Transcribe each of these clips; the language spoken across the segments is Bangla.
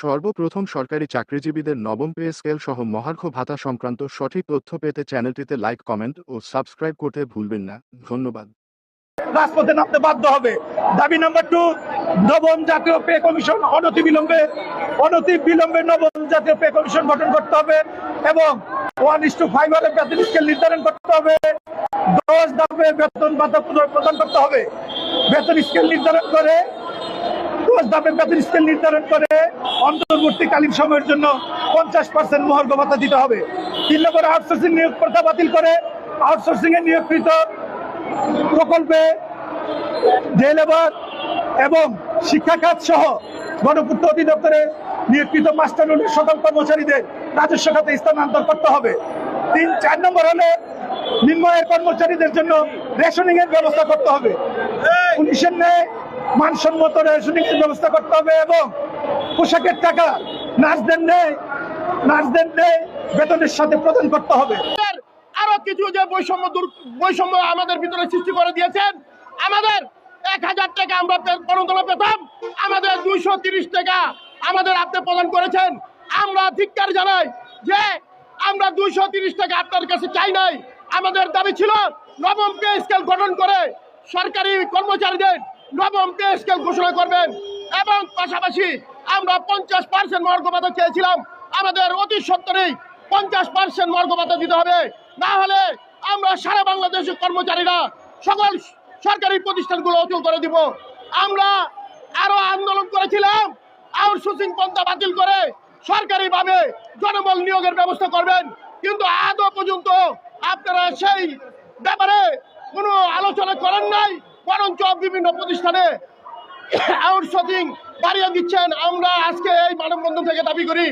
সর্বপ্রথম সরকারি চাকরিজীবীদের নবম পে স্কেল সহ মহার্ঘ ভাতা সংক্রান্ত সঠিক তথ্য পেতে চ্যানেলটিতে লাইক, কমেন্ট ও সাবস্ক্রাইব করতে ভুলবেন না। ধন্যবাদ। রাজপথে নামতে বাধ্য হবে। দাবি নাম্বার টু নবম জাতীয় পে কমিশন অনতি বিলম্বে অনতি বিলম্বে নবম জাতীয় পে কমিশন গঠন করতে হবে এবং ওয়ান ইস টু ফাইভ এর বেতন স্কেল নির্ধারণ করতে হবে। দশ ধাপে বেতন ভাতা প্রদান করতে হবে। বেতন স্কেল নির্ধারণ করে দশ ধাপে বেতন স্কেল নির্ধারণ করে অন্তর্বর্তীকালীন সময়ের জন্য পঞ্চাশ পার্সেন্ট মহর্ঘ ভাতা দিতে হবে। তিন নম্বর আউটসোর্সিং নিয়োগ প্রথা বাতিল করে আউটসোর্সিং এ নিয়োগকৃত প্রকল্পে যে লেবার এবং শিক্ষা খাত সহ গণপূর্ত অধিদপ্তরে নিয়োগকৃত মাস্টার সকল কর্মচারীদের রাজস্ব খাতে স্থানান্তর করতে হবে। তিন, চার নম্বর হলে নিম্নয়ের কর্মচারীদের জন্য রেশনিং এর ব্যবস্থা করতে হবে। পুলিশের ন্যায় মানসম্মত রেশনিং এর ব্যবস্থা করতে হবে এবং পোশাকের টাকা নার্সদের নেয় নার্সদের নেয় বেতনের সাথে প্রদান করতে হবে। আরও কিছু যে বৈষম্য বৈষম্য আমাদের ভিতরে সৃষ্টি করে দিয়েছেন, আমাদের এক হাজার টাকা আমরা পে- পেতাম, আমাদের দুইশো তিরিশ টাকা আমাদের আপনি প্রদান করেছেন। আমরা ধিক্কার জানাই যে আমরা দুইশো তিরিশ টাকা আপনার কাছে চাই নাই। আমাদের দাবি ছিল নবম পে স্কেল গঠন করে সরকারি কর্মচারীদের নবম পে স্কেল ঘোষণা করবেন। এবং পাশাপাশি আমরা পঞ্চাশ পার্সেন্ট মর্গবাদা চেয়েছিলাম। আমাদের অতি সত্তরেই পঞ্চাশ পার্সেন্ট মর্গবাদা দিতে হবে। না হলে আমরা সারা বাংলাদেশের কর্মচারীরা সকল সরকারি প্রতিষ্ঠানগুলো অচল করে দিব। আমরা আরও আন্দোলন করেছিলাম। আর আউটসোর্সিং পন্থা বাতিল করে সরকারিভাবে জনবল নিয়োগের ব্যবস্থা করবেন। কিন্তু আদৌ পর্যন্ত আপনারা সেই ব্যাপারে কোনো আলোচনা করেন নাই। বরঞ্চ বিভিন্ন প্রতিষ্ঠানে আউটসোর্সিং বাড়িয়ে দিচ্ছেন। আমরা আজকে এই মানববন্ধন থেকে দাবি করি,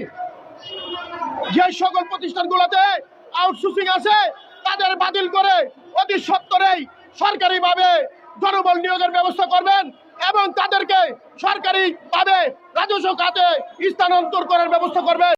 যে সকল প্রতিষ্ঠানগুলোতে আউটসোর্সিং আছে, তাদের বাতিল করে অতি সত্তরেই সরকারিভাবে জনবল নিয়োগের ব্যবস্থা করবেন এবং তাদেরকে সরকারিভাবে রাজস্ব খাতে স্থানান্তর করার ব্যবস্থা করবেন।